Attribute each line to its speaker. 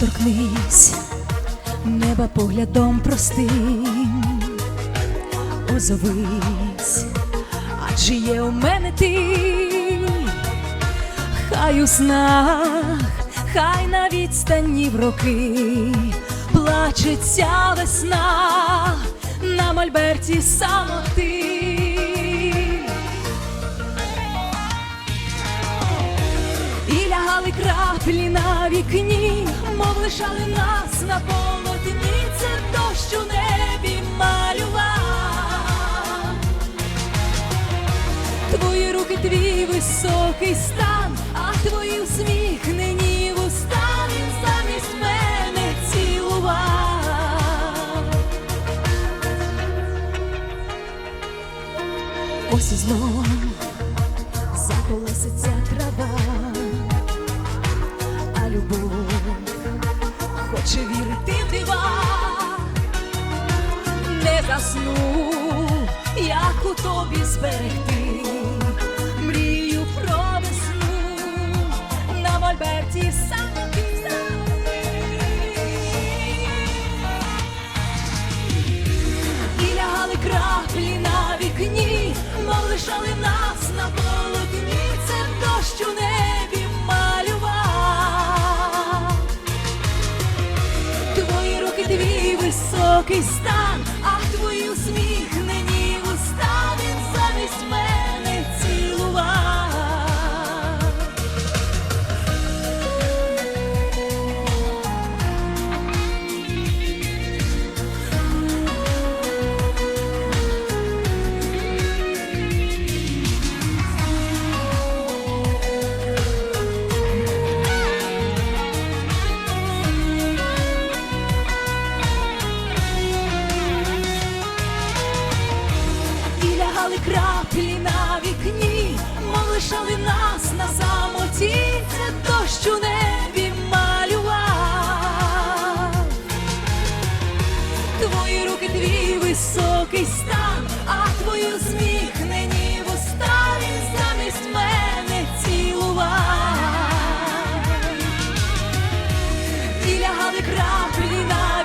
Speaker 1: торкнись неба поглядом простим, озовись, адже є у мене ти, хай у снах, хай на відстані в роки плачеться весна. На мольберті самоти. І краплі на вікні, мов лишали нас на полотні, це дощ у небі малював. Твої руки, твій високий стан, а твої усміхнені вуста він замість мене цілував. Ось і знов заколеситься трава, любов. Хоче вірити в дива, не засну, як у тобі зберегти, високий стан, а твою усміхнені краплі на вікні, мов лишали нас на самоті, це дощ у небі малював. Твої руки, твій високий стан, а твою зміхнені в він замість мене цілував. І лягали краплі на